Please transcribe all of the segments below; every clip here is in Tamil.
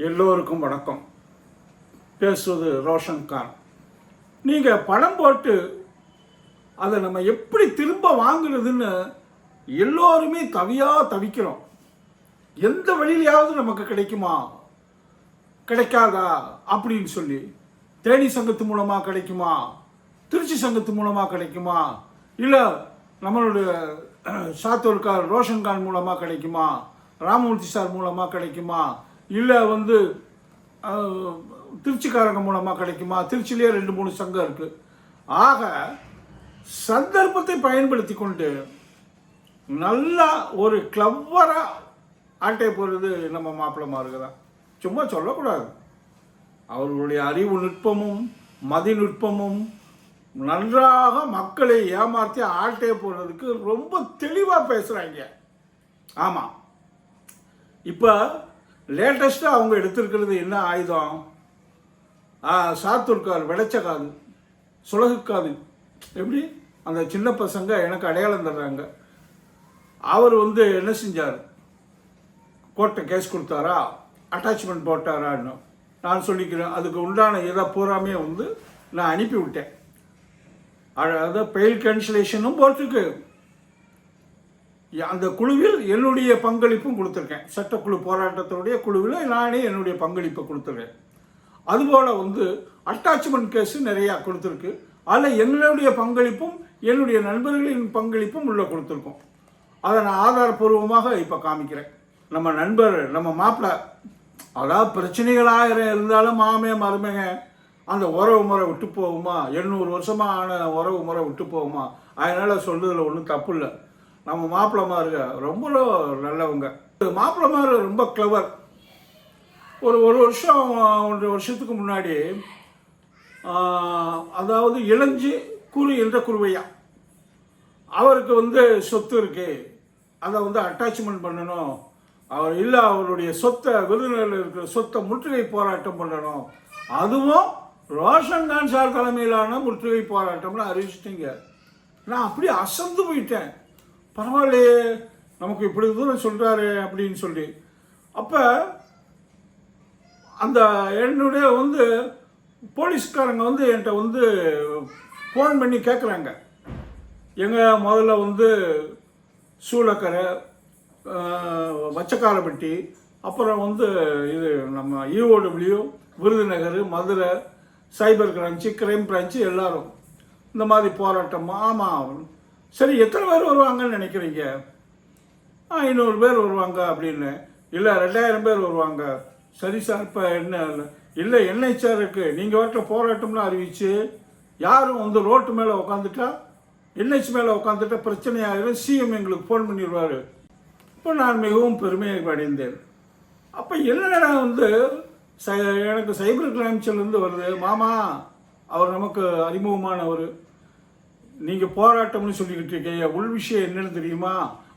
எல்லோருக்கும் வணக்கம். பேசுவது ரோஷன் கான். நீங்கள் பணம் போட்டு அதை நம்ம எப்படி திரும்ப வாங்குறதுன்னு எல்லோருமே தவியாக தவிக்கிறோம். எந்த வழியிலையாவது நமக்கு கிடைக்குமா? கிடைக்காதா? அப்படின்னு சொல்லி. தேனி சங்கத்து மூலமாக கிடைக்குமா? திருச்சி சங்கத்து மூலமாக கிடைக்குமா? இல்லை நம்மளுடைய சாத்தோர்கார் சாத்தூர்கார் மூலமாக கிடைக்குமா? ராமமூர்த்தி சார் மூலமாக கிடைக்குமா? இல்லை வந்து திருச்சிக்காரங்க மூலமாக கிடைக்குமா? திருச்சிலேயே ரெண்டு மூணு சங்கம் இருக்குது ஆக சந்தர்ப்பத்தை பயன்படுத்தி கொண்டு நல்லா ஒரு கிளவராக ஆட்டை போடுறது நம்ம மாப்பிள்ளமாக தான். சும்மா சொல்லக்கூடாது. அவர்களுடைய அறிவு நுட்பமும் மதி நுட்பமும் நன்றாக மக்களை ஏமாற்றி ஆட்டே போடுறதுக்கு ரொம்ப தெளிவாக பேசுகிறாங்க ஆமாம் இப்போ லேட்டஸ்ட்டாக அவங்க எடுத்திருக்கிறது என்ன ஆயுதம்? ஆ, சாத்தூர்கால் வெடைச்சக்காது சுலகுக்காது எப்படி? அந்த சின்ன பசங்க எனக்கு அடையாளம் தர்றாங்க. அவர் வந்து என்ன செஞ்சார்? கோர்ட்டை கேஸ் கொடுத்தாரா? அட்டாச்மெண்ட் போட்டாரான்னு நான் சொல்லிக்கிறேன். அதுக்கு உண்டான இதை பூராமே வந்து நான் அனுப்பி விட்டேன் அதாவது பெயில் கேன்சலேஷனும் போட்டிருக்கு. அந்த குழுவில் என்னுடைய பங்களிப்பும் கொடுத்துருக்கேன். சட்டக்குழு போராட்டத்தினுடைய குழுவில் நானே என்னுடைய பங்களிப்பை கொடுத்துருக்கேன். அதுபோல் வந்து அட்டாச்மெண்ட் கேஸு நிறையா கொடுத்துருக்கு. அதில் என்னுடைய பங்களிப்பும் என்னுடைய நண்பர்களின் பங்களிப்பும் உள்ளே கொடுத்துருக்கோம். அதை நான் ஆதாரப்பூர்வமாக இப்போ காமிக்கிறேன். நம்ம நண்பர் நம்ம மாப்பிள்ளை அதாவது பிரச்சனைகளாக இருந்தாலும் மாமே மருமக அந்த உறவு முறை விட்டு போகுமா? எண்ணூறு வருஷமாக ஆன உறவு முறை விட்டு போகுமா? அதனால் சொல்றதுல ஒன்றும் தப்பு இல்லை. நம்ம மாப்பிள்ளமாருங்க ரொம்ப நல்லவங்க. மாப்பிள்ளமாரு ரொம்ப கிளவர் ஒரு ஒரு வருஷம் ஒன்றரை வருஷத்துக்கு முன்னாடி அதாவது இளஞ்சி குரு என்ற குருவையா. அவருக்கு வந்து சொத்து இருக்கு. அதை வந்து அட்டாச்மெண்ட் பண்ணணும். அவர் இல்லை அவருடைய சொத்தை விருதுநகரில் இருக்கிற சொத்தை முற்றுகை போராட்டம் பண்ணணும். அதுவும் ரோஷன் கான் சார் தலைமையிலான முற்றுகை போராட்டம்னு அறிவிச்சிட்டிங்க. நான் அப்படியே அசந்து போயிட்டேன். பரவாயில்லையே நமக்கு இப்படி தூரம் சொல்கிறாரு அப்படின்னு சொல்லி. அப்போ அந்த என்னுடைய வந்து போலீஸ்காரங்க வந்து என்கிட்ட வந்து ஃபோன் பண்ணி கேட்குறாங்க எங்கள் முதல்ல வந்து சூளக்கரை வச்சக்காரப்பட்டி அப்புறம் வந்து இது நம்ம இஓடபிள்யூ விருதுநகர் மதுரை சைபர் கிரான்ச்சு கிரைம் பிரான்ச்சு எல்லாரும். இந்த மாதிரி போராட்டம் ஆமாம் சரி எத்தனை பேர் வருவாங்கன்னு நினைக்கிறீங்க? ஐநூறு பேர் வருவாங்க அப்படின்னு. இல்லை ரெண்டாயிரம் பேர் வருவாங்க. சரி சார் இப்போ என்ன? இல்லை என்ன சார் இருக்குது நீங்கள் வரட்ட போராட்டம்னு அறிவிச்சு யாரும் வந்து ரோட்டு மேலே உட்காந்துட்டா என்ஹெச் மேலே உட்காந்துட்டா பிரச்சனை சிஎம் எங்களுக்கு ஃபோன் பண்ணிடுவார். இப்போ நான் மிகவும் பெருமையை அடைந்தேன் அப்போ என்னடா வந்து ச எனக்கு சைபர் கிரைம்ஸ்லேருந்து வருது? மாமா அவர் நமக்கு அறிமுகமானவர். நீங்கள் போராட்டம்னு சொல்லிக்கிட்டு இருக்கீங்க. உள் விஷயம் என்னன்னு தெரியுமா?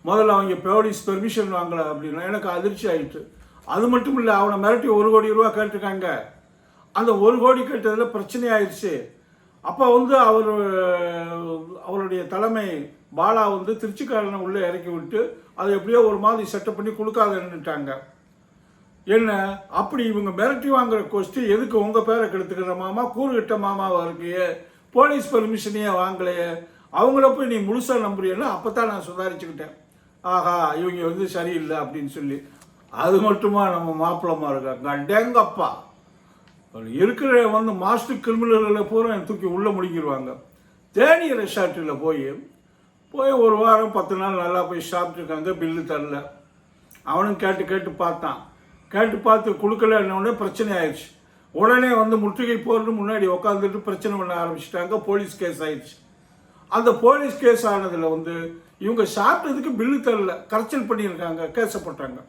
முதல்ல அவங்க போலீஸ் பெர்மிஷன் வாங்கல அப்படின்னா எனக்கு அதிர்ச்சி ஆயிட்டு. அது மட்டும் இல்லை அவனை மிரட்டி ஒரு கோடி ரூபா கேட்டிருக்காங்க. அந்த ஒரு கோடி கேட்டதில் பிரச்சனை ஆயிடுச்சு அப்போ வந்து அவர் அவருடைய தலைமை பாலா வந்து திருச்சிக்காரனை உள்ளே இறக்கி விட்டு அதை எப்படியோ ஒரு மாதிரி செட்டப் பண்ணி கொடுக்காதன்னுட்டாங்க. என்ன? அப்படி இவங்க மிரட்டி வாங்குற கொஸ்டி எதுக்கு உங்கள் பேரை கெடுத்துக்கிற மாமா? கூறுகிட்ட மாமாவா இருக்கியே? போலீஸ் பெர்மிஷனையே வாங்கலையே? அவங்கள போய் நீ முழுசா நம்புறியன்னா அப்பதான் நான் சுதாரிச்சுக்கிட்டேன். ஆஹா இவங்க வந்து சரியில்லை அப்படின்னு சொல்லி. அது மட்டுமா நம்ம மாப்பிளமா இருக்காங்க அடேங்கப்பா இருக்கிற வந்து மாஸ்டர் கிரிமினல்களை பூரா தூக்கி உள்ளே முடிக்கிடுவாங்க தேனி ரெசார்ட்டில் போய் போய் ஒரு வாரம் பத்து நாள் நல்லா போய் சாப்பிட்ருக்காங்க பில்லு தரல. அவனும் கேட்டு கேட்டு பார்த்தான். கேட்டு பார்த்து கொடுக்கலன்னொடனே பிரச்சனை ஆயிடுச்சு. உடனே வந்து முற்றுகை போர்னு முன்னாடி உட்காந்துட்டு பிரச்சனை பண்ண ஆரம்பிச்சிட்டாங்க. போலீஸ் கேஸ் ஆயிடுச்சு. அந்த போலீஸ் கேஸ் ஆனதில் வந்து இவங்க சாப்பிட்டதுக்கு பில்லு தரல. கரைச்சல் பண்ணியிருக்காங்க. கேசப்பட்டாங்க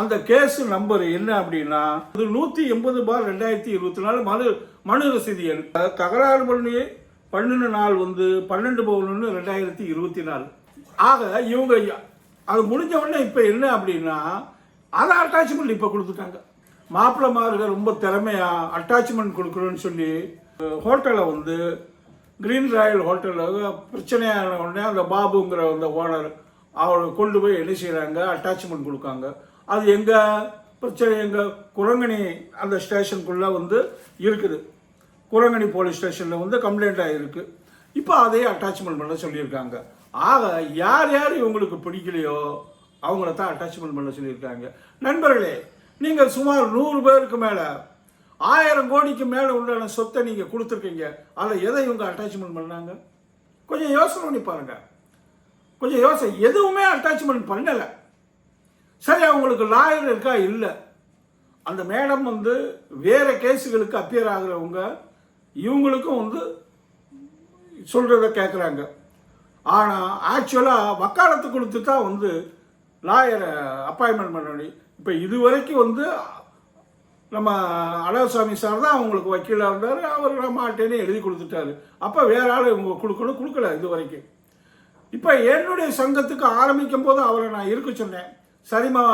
அந்த கேஸ் நம்பர் என்ன அப்படின்னா அது நூற்றி எண்பது பார் ரெண்டாயிரத்தி இருபத்தி நாலு மனு மனு ரசீது எண். தகராறு பண்ணி பன்னெண்டு நாள் வந்து பன்னெண்டு பவுன்னு ரெண்டாயிரத்தி இருபத்தி நாலு. ஆக இவங்க அது முடிஞ்ச உடனே இப்போ என்ன அப்படின்னா அதை அட்டாச்மெண்ட் இப்போ கொடுத்துட்டாங்க. மாப்பிள்ளமாருங்க ரொம்ப திறமையாக அட்டாச்மெண்ட் கொடுக்குறோன்னு சொல்லி ஹோட்டலை வந்து கிரீன் ராயல் ஹோட்டலில் பிரச்சனையான உடனே அந்த பாபுங்கிற அந்த ஓனர் அவரை கொண்டு போய் என்ன செய்கிறாங்க அட்டாச்மெண்ட் கொடுக்காங்க. அது எங்கள் பிரச்சனை எங்கள் குரங்கணி அந்த ஸ்டேஷனுக்குள்ளே வந்து இருக்குது. குரங்கணி போலீஸ் ஸ்டேஷனில் வந்து கம்ப்ளைண்ட் ஆகிருக்கு இப்போ அதையே அட்டாச்மெண்ட் பண்ண சொல்லியிருக்காங்க. ஆக யார் யார் இவங்களுக்கு பிடிக்கலையோ அவங்கள தான் அட்டாச்மெண்ட் பண்ண சொல்லியிருக்காங்க. நண்பர்களே நீங்கள் சுமார் நூறு பேருக்கு மேலே ஆயிரம் கோடிக்கு மேலே உண்டான சொத்தை நீங்கள் கொடுத்துருக்கீங்க. அதில் எதை இவங்க அட்டாச்மெண்ட் பண்ணாங்க? கொஞ்சம் யோசனை பண்ணி பாருங்க. கொஞ்சம் யோசனை. எதுவுமே அட்டாச்மெண்ட் பண்ணலை. சரி அவங்களுக்கு லாயர் இருக்கா? இல்லை. அந்த மேடம் வந்து வேறு கேஸுகளுக்கு அப்பியர் ஆகிறவங்க இவங்களுக்கும் வந்து சொல்கிறத கேட்குறாங்க ஆனால் ஆக்சுவலாக வக்காலத்து கொடுத்து தான் வந்து லாயரை அப்பாயின்மெண்ட் பண்ண இப்போ இது வரைக்கும் வந்து நம்ம அழகசாமி சார் தான் அவங்களுக்கு வக்கீலாக இருந்தார். அவர் நான் மாட்டேன்னு எழுதி கொடுத்துட்டாரு. அப்போ வேற ஆள் இவங்க கொடுக்கணும் கொடுக்கல இது வரைக்கும் இப்போ என்னுடைய சங்கத்துக்கு ஆரம்பிக்கும் போது அவரை நான் இருக்க சொன்னேன். சரிம்மா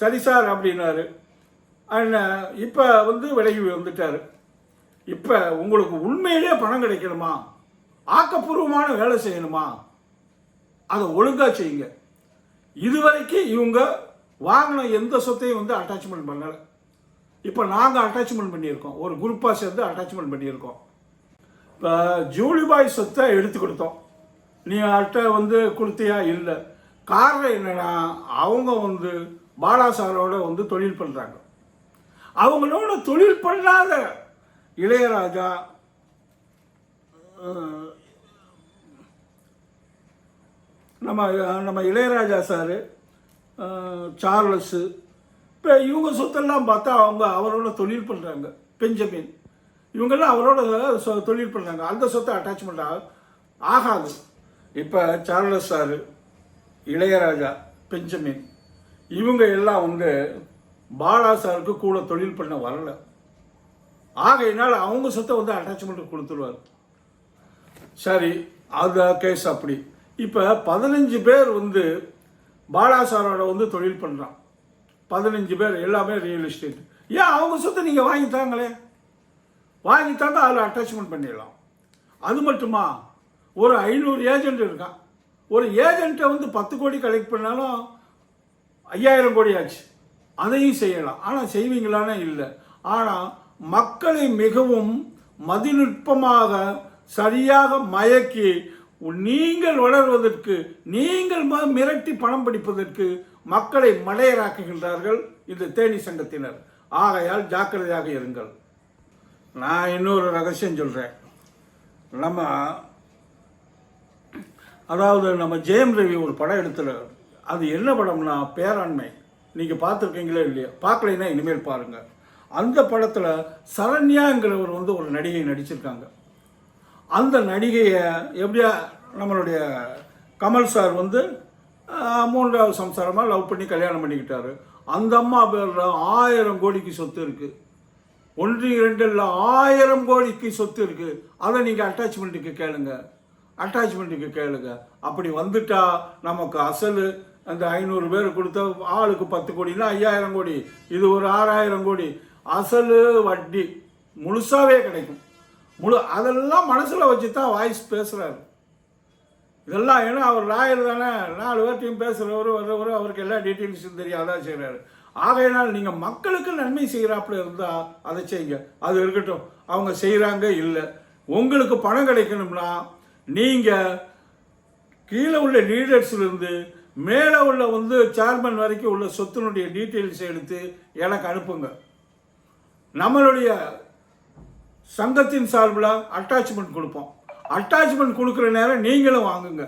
சரி சார் அப்படின்னாரு. இப்போ வந்து விலகி வந்துட்டார். இப்போ உங்களுக்கு உண்மையிலே பணம் கிடைக்கணுமா? ஆக்கப்பூர்வமான வேலை செய்யணுமா? அதை ஒழுங்காக செய்யுங்க. இதுவரைக்கும் இவங்க வாங்கின எந்த சொத்தையும் வந்து அட்டாச்மெண்ட் பண்ணலை. இப்போ நாங்கள் அட்டாச்மெண்ட் பண்ணியிருக்கோம். ஒரு குரூப்பாக சேர்ந்து அட்டாச்மெண்ட் பண்ணியிருக்கோம். இப்போ ஜூலிபாய் சொத்தை எடுத்து கொடுத்தோம். நீ அட்டை வந்து கொடுத்தியா? இல்லை. காரணம் என்னென்னா அவங்க வந்து பாலா சாரோட வந்து தொழில் பண்ணுறாங்க அவங்களோட தொழில் பண்ணாத இளையராஜா நம்ம நம்ம இளையராஜா சார் சார்லஸு இப்போ இவங்க சொத்தெல்லாம் பார்த்தா அவங்க அவரோட தொழில் பண்ணுறாங்க பெஞ்சமின். இவங்கெல்லாம் அவரோட சொ- தொழில் பண்ணுறாங்க அந்த சொத்தை அட்டாச்மெண்ட் ஆக ஆகாது. இப்போ சார்லஸ் சார் இளையராஜா பெஞ்சமின் இவங்க எல்லாம் வந்து பாலா சாருக்கு கூட தொழில் பண்ண வரல. ஆகையினால் அவங்க சொத்தை வந்து அட்டாச்மெண்ட் கொடுத்துருவார். சரி அது கேஸ் அப்படி. இப்போ பதினஞ்சு பேர் வந்து பாலா சாரோட வந்து தொழில் பண்ணுறான் பதினஞ்சு பேர் எல்லாமே ரியல் எஸ்டேட் ஏன் அவங்க சொத்தை நீங்கள் வாங்கித்தாங்களே வாங்கித்தாங்க அதில் அட்டாச்மெண்ட் பண்ணிடலாம். அது மட்டுமா? ஒரு ஐநூறு ஏஜென்ட் இருக்கான். ஒரு ஏஜென்ட்டை வந்து பத்து கோடி கலெக்ட் பண்ணாலும் ஐயாயிரம் கோடி ஆச்சு. அதையும் செய்யலாம். ஆனால் செய்வீங்களான்னு இல்லை. ஆனால் மக்களை மிகவும் மதிநுட்பமாக சரியாக மயக்கி நீங்கள் வளர்வதற்கு நீங்கள் மிரட்டி பணம் படிப்பதற்கு மக்களை மடையராக்குகின்றார்கள் இந்த தேனி சங்கத்தினர். ஆகையால் ஜாக்கிரதையாக இருங்கள். நான் இன்னொரு ரகசியம் சொல்கிறேன் நம்ம அதாவது நம்ம ஜெயம் ரவி ஒரு படம் எடுத்துல அது என்ன படம்னா பேராண்மை. நீங்கள் பார்த்துருக்கீங்களோ இல்லையா? பார்க்கலைன்னா இனிமேல் பாருங்கள் அந்த படத்தில் சரண்யாங்கிறவர் வந்து ஒரு நடிகை நடிச்சிருக்காங்க. அந்த நடிகையை எப்படியா நம்மளுடைய கமல் சார் வந்து மூன்றாவது சம்சாரமாக லவ் பண்ணி கல்யாணம் பண்ணிக்கிட்டாரு. அந்த அம்மா பேரில் ஆயிரம் கோடிக்கு சொத்து இருக்குது ஒன்று இரண்டு இல்லை ஆயிரம் கோடிக்கு சொத்து இருக்குது அதை நீங்கள் அட்டாச்மெண்ட்டுக்கு கேளுங்க. அட்டாச்மெண்ட்டுக்கு கேளுங்க. அப்படி வந்துட்டா நமக்கு அசல். அந்த ஐநூறு பேர் கொடுத்த ஆளுக்கு பத்து கோடினா ஐயாயிரம் கோடி. இது ஒரு ஆறாயிரம் கோடி. அசல் வட்டி முழுசாவே கிடைக்கும். முழு அதெல்லாம் மனசில் வச்சு தான் வாய்ஸ் பேசுகிறாரு இதெல்லாம் ஏன்னா அவர் லாயர் தானே. நாலு பேர்ட்டையும் பேசுகிறவர் வர்றவர் அவருக்கு எல்லா டீட்டெயில்ஸும் தெரியாதான் செய்கிறார் செய்கிறாரு ஆகையினால் நீங்கள் மக்களுக்கு நன்மை செய்கிறாப்புல இருந்தால் அதை செய்யுங்க. அது இருக்கட்டும். அவங்க செய்கிறாங்க இல்லை. உங்களுக்கு பணம் கிடைக்கணும்னா நீங்கள் கீழே உள்ள லீடர்ஸ்லேருந்து மேலே உள்ள வந்து சேர்மன் வரைக்கும் உள்ள சொத்தினுடைய டீட்டெயில்ஸ் எடுத்து எனக்கு அனுப்புங்க. நம்மளுடைய சங்கத்தின் சார்பில் அட்டாச்மெண்ட் கொடுப்போம். அட்டாச்மெண்ட் கொடுக்குற நேரம் நீங்களும் வாங்குங்க.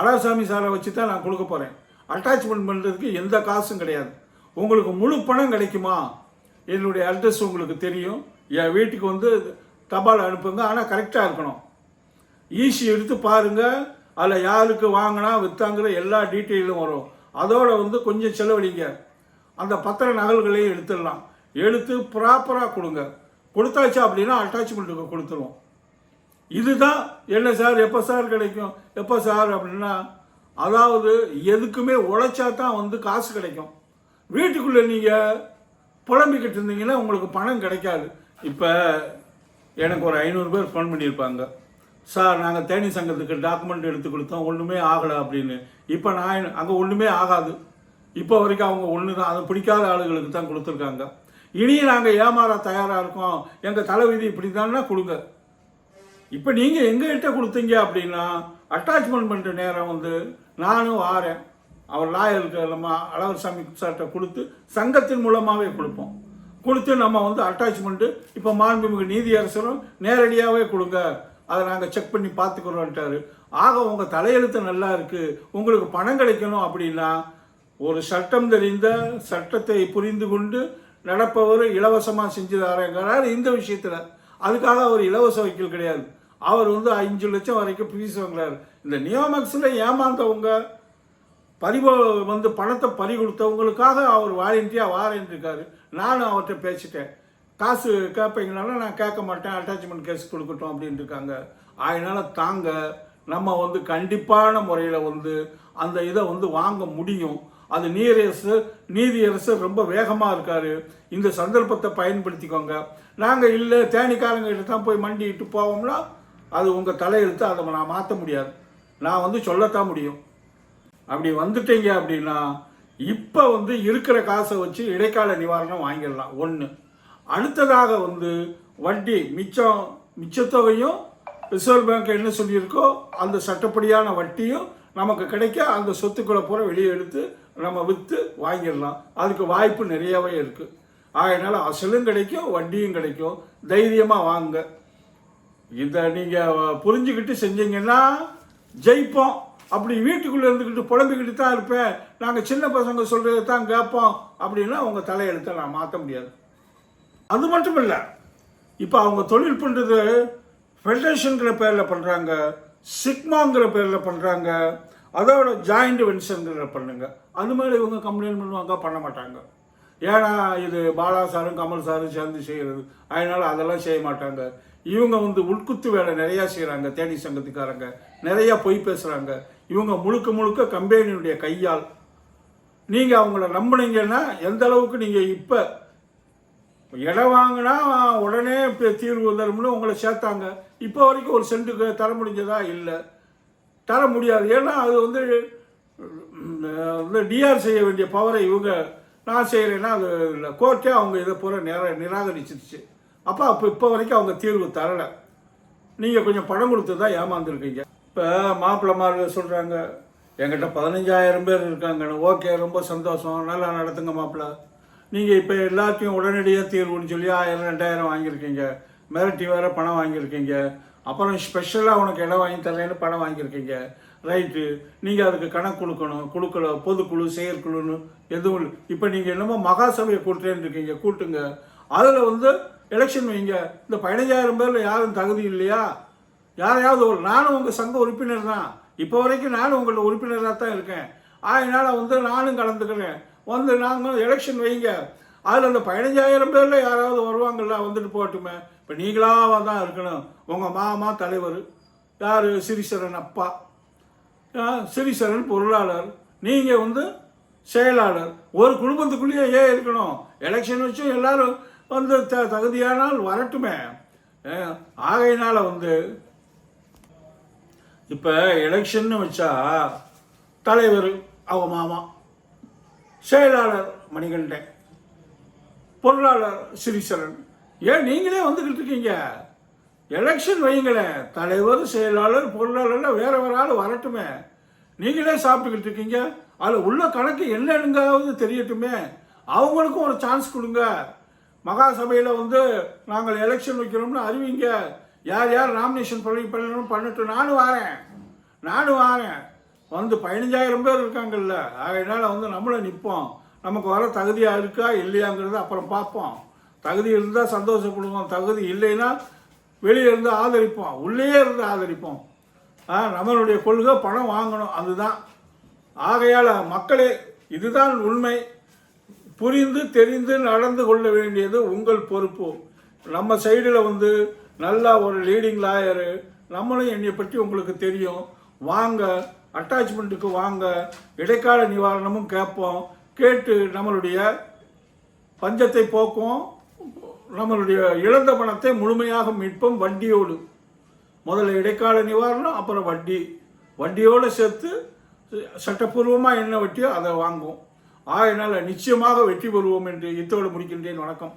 அழகசாமி சாரை வச்சு தான் நான் கொடுக்க போகிறேன் அட்டாச்மெண்ட் பண்ணுறதுக்கு எந்த காசும் கிடையாது. உங்களுக்கு முழு பணம் கிடைக்குமா? என்னுடைய அட்ரஸ் உங்களுக்கு தெரியும். என் வீட்டுக்கு வந்து தபால் அனுப்புங்க. ஆனால் கரெக்டாக இருக்கணும். ஈஸி எடுத்து பாருங்கள் அதில் யாருக்கு வாங்கினா விற்றாங்கிற எல்லா டீட்டெயிலும் வரும். அதோடு வந்து கொஞ்சம் செலவழிங்க. அந்த பத்திர நகல்களையும் எடுத்துடலாம். எடுத்து ப்ராப்பராக கொடுங்க. கொடுத்தாச்சு அப்படின்னா அட்டாச்மெண்ட்டுக்கு கொடுத்துருவோம். இதுதான் என்ன சார் எப்போ சார் கிடைக்கும் எப்போ சார் அப்படின்னா அதாவது எதுக்குமே உழைச்சா தான் வந்து காசு கிடைக்கும். வீட்டுக்குள்ளே நீங்கள் புலம்பிக்கிட்டு இருந்தீங்கன்னா உங்களுக்கு பணம் கிடைக்காது. இப்போ எனக்கு ஒரு ஐநூறு பேர் ஃபோன் பண்ணியிருப்பாங்க. சார் நாங்கள் தேனி சங்கத்துக்கு டாக்குமெண்ட் எடுத்து கொடுத்தோம் ஒன்றுமே ஆகலை அப்படின்னு. இப்போ நான் அங்கே ஒன்றுமே ஆகாது. இப்போ வரைக்கும் அவங்க ஒன்று தான் அதை பிடிக்காத ஆளுகளுக்கு தான் கொடுத்துருக்காங்க. இனியும் நாங்கள் ஏமாற தயாராக இருக்கோம். எங்கள் தலைவிதி இப்படி தானே கொடுங்க. இப்போ நீங்கள் எங்ககிட்ட கொடுத்தீங்க அப்படின்னா அட்டாச்மெண்ட் பண்ணுற நேரம் வந்து நானும் வாரேன். அவர் லாயருக்கு நம்ம அழகர்சாமி சார்கிட்ட கொடுத்து சங்கத்தின் மூலமாகவே கொடுப்போம். கொடுத்து நம்ம வந்து அட்டாச்மெண்ட்டு இப்போ மாண்புமிகு நீதியரசரும் நேரடியாகவே கொடுங்க. அதை நாங்கள் செக் பண்ணி பார்த்துக்கிறோன்ட்டாரு ஆக உங்கள் தலையெழுத்து நல்லா இருக்குது உங்களுக்கு பணம் கிடைக்கணும் அப்படின்னா ஒரு சட்டம் தெரிந்த சட்டத்தை புரிந்து கொண்டு நடப்பவர் இலவசமாக செஞ்சு தரேங்கிறார் இந்த விஷயத்தில் அதுக்காக அவர் இலவச வக்கீல் கிடையாது. அவர் வந்து அஞ்சு லட்சம் வரைக்கும் ஃபீஸ் வாங்குறாரு. இந்த நியோமக்ஸில் ஏமாந்தவங்க பறிபோ வந்து பணத்தை பறி கொடுத்தவங்களுக்காக அவர் வாரண்டியாக வாரண்டிருக்காரு நானும் அவர்கிட்ட பேசிட்டேன். காசு கேட்பீங்கனால நான் கேட்க மாட்டேன். அட்டாச்மெண்ட் கேஸ் கொடுக்கட்டும் அப்படின்ட்டு இருக்காங்க அதனால் தாங்க நம்ம வந்து கண்டிப்பான முறையில் வந்து அந்த இதை வந்து வாங்க முடியும். அந்த நீரரசு நீதியரசர் ரொம்ப வேகமாக இருக்கார். இந்த சந்தர்ப்பத்தை பயன்படுத்திக்கோங்க. நாங்கள் இல்லை தேனிக்காரங்கிட்ட தான் போய் மண்டிட்டு போவோம்னா அது உங்கள் தலையெழுத்து அதை நான் மாற்ற முடியாது. நான் வந்து சொல்லத்தான் முடியும். அப்படி வந்துட்டீங்க அப்படின்னா இப்போ வந்து இருக்கிற காசை வச்சு இடைக்கால நிவாரணம் வாங்கிடலாம். ஒன்று அடுத்ததாக வந்து வட்டி மிச்சம் மிச்சத்தொகையும் ரிசர்வ் பேங்க் என்ன சொல்லியிருக்கோ அந்த சட்டப்படியான வட்டியும் நமக்கு கிடைக்க அந்த சொத்துக்களை பூரா வெளியே எடுத்து நம்ம விற்று வாங்கிடலாம். அதுக்கு வாய்ப்பு நிறையவே இருக்குது அதனால் அசலும் கிடைக்கும் வட்டியும் கிடைக்கும். தைரியமாக வாங்க. இதை நீங்கள் புரிஞ்சுக்கிட்டு செஞ்சீங்கன்னா ஜெயிப்போம். அப்படி வீட்டுக்குள்ளே இருந்துக்கிட்டு புலம்பிக்கிட்டு தான் இருப்பேன். நாங்கள் சின்ன பசங்க சொல்கிறது தான் கேட்போம். அப்படின்னா உங்கள் தலையெழுத்தை நான் மாற்ற முடியாது. அது மட்டும் இல்லை இப்போ அவங்க தொழில் பண்ணுறது ஃபெடரேஷனுங்கிற பேரில் பண்ணுறாங்க சிக்மாங்கிற பேரில் பண்ணுறாங்க அதோட ஜாயிண்ட் வென்ச்சருங்கிற பண்ணுங்க. அது மாதிரி இவங்க கம்ப்ளைண்ட் பண்ணுவாங்க பண்ண மாட்டாங்க. ஏன்னா இது பாலா சாரும் கமல் சாரும் சேர்ந்து செய்கிறது அதனால அதெல்லாம் செய்ய மாட்டாங்க. இவங்க வந்து உள்குத்து வேலை நிறையா செய்கிறாங்க தேனி சங்கத்துக்காரங்க. நிறையா பொய் பேசுகிறாங்க இவங்க முழுக்க முழுக்க கம்பெனியுடைய கையால். நீங்கள் அவங்கள நம்புனீங்கன்னா எந்த அளவுக்கு நீங்கள் இப்போ இடம் வாங்கினா உடனே இப்போ தீர்வு வந்துடும்னு உங்களை சேர்த்தாங்க. இப்போ வரைக்கும் ஒரு சென்ட்டுக்கு தர முடிஞ்சதா? இல்லை. தர முடியாது. ஏன்னா அது வந்து வந்து டிஆர் செய்ய வேண்டிய பவரை இவங்க நான் செய்கிறேன்னா அது இல்லை. கோர்ட்டே அவங்க இதை பூரா நிரா நிராகரிச்சிருச்சு. அப்போ அப்போ இப்போ வரைக்கும் அவங்க தீர்வு தரலை. நீங்கள் கொஞ்சம் பணம் கொடுத்து தான் ஏமாந்துருக்கீங்க. இப்போ மாப்பிள்ளமார்கள் சொல்கிறாங்க என்கிட்ட பதினஞ்சாயிரம் பேர் இருக்காங்கன்னு ஓகே ரொம்ப சந்தோஷம். நல்லா நடத்துங்க மாப்பிள்ள. நீங்கள் இப்போ எல்லாத்தையும் உடனடியாக தீர்வுன்னு சொல்லி ஆயிரம் ரெண்டாயிரம் வாங்கியிருக்கீங்க. மிரட்டி வேறு பணம் வாங்கியிருக்கீங்க. அப்புறம் ஸ்பெஷலாக உனக்கு இடம் வாங்கி தரலன்னு பணம் வாங்கியிருக்கீங்க. ரைட்டு நீங்கள் அதுக்கு கணக்கு கொடுக்கணும் கொடுக்கல பொதுக்குழு செயற்குழுன்னு எதுவும் இல்லை. இப்போ நீங்கள் என்னமோ மகாசபையை கூட்டுறேன்னு இருக்கீங்க கூட்டுங்க. அதில் வந்து எலெக்ஷன் வைங்க. இந்த பதினஞ்சாயிரம் பேரில் யாரும் தகுதி இல்லையா? யாரையாவது ஒரு நானும் உங்கள் சங்க உறுப்பினர் தான். இப்போ வரைக்கும் நானும் உங்களோட உறுப்பினராக தான் இருக்கேன். அதனால் வந்து நானும் கலந்துக்கிறேன். வந்து நாங்கள் எலெக்ஷன் வைங்க. அதில் அந்த பதினஞ்சாயிரம் பேரில் யாராவது வருவாங்கல்ல வந்துட்டு போகட்டுமே. இப்போ நீங்களாக தான் இருக்கணும். உங்கள் மாமா தலைவர் யார்? சிறிசரன் அப்பா. ஆ, சிறிசரன் பொருளாளர். நீங்கள் வந்து செயலாளர். ஒரு குடும்பத்துக்குள்ளேயே ஏன் இருக்கணும்? எலெக்ஷன் வச்சும் எல்லாரும் வந்து த தகுதியானால் வரட்டுமே. ஆகையினால் வந்து இப்போ எலெக்ஷன்னு வச்சா தலைவர் அவ மாமா. செயலாளர் மணிகண்டன். பொருளாளர் ஸ்ரீசரன் ஏன் நீங்களே வந்துக்கிட்டு இருக்கீங்க? எலெக்ஷன் வைங்களேன் தலைவர் செயலாளர் பொருளாளர்லாம் வேற வேற ஆள் வரட்டுமே. நீங்களே சாப்பிட்டுக்கிட்டு இருக்கீங்க. அதில் உள்ள கணக்கு என்னங்காவது தெரியட்டுமே. அவங்களுக்கும் ஒரு சான்ஸ் கொடுங்க. மகா சபையில் வந்து நாங்கள் எலெக்ஷன் வைக்கிறோம்னு அறிவிங்க. யார் யார் நாமினேஷன் பண்ணி பண்ணணும் பண்ணட்டும் நானும் வரேன். நானும் வரேன். வந்து பதினஞ்சாயிரம் பேர் இருக்காங்கல்ல. அதனால வந்து நம்மளும் நிற்போம் நமக்கு வர தகுதியாக இருக்கா இல்லையாங்கிறத அப்புறம் பார்ப்போம். தகுதி இருந்தால் சந்தோஷப்படுவோம். தகுதி இல்லைன்னா வெளியே இருந்து ஆதரிப்போம். உள்ளேயே இருந்து ஆதரிப்போம். நம்மளுடைய கொள்கை பணம் வாங்கணும். அதுதான். ஆகையால் மக்களே இதுதான் உண்மை. புரிந்து தெரிந்து நடந்து கொள்ள வேண்டியது உங்கள் பொறுப்பு. நம்ம சைடில் வந்து நல்லா ஒரு லீடிங் லாயரு நம்மளும் என்னை பற்றி உங்களுக்கு தெரியும். வாங்க அட்டாச்மெண்ட்டுக்கு வாங்க இடைக்கால நிவாரணமும் கேட்போம். கேட்டு நம்மளுடைய பஞ்சத்தை போக்குவோம் நம்மளுடைய இழந்த பணத்தை முழுமையாக மீட்போம் வட்டியோடு. முதல்ல இடைக்கால நிவாரணம் அப்புறம் வட்டி. வட்டியோடு சேர்த்து சட்டப்பூர்வமாக என்ன வட்டியோ அதை வாங்குவோம். ஆகையினால நிச்சயமாக வெற்றி பெறுவோம் என்று இத்தோடு முடிக்கின்றேன். வணக்கம்.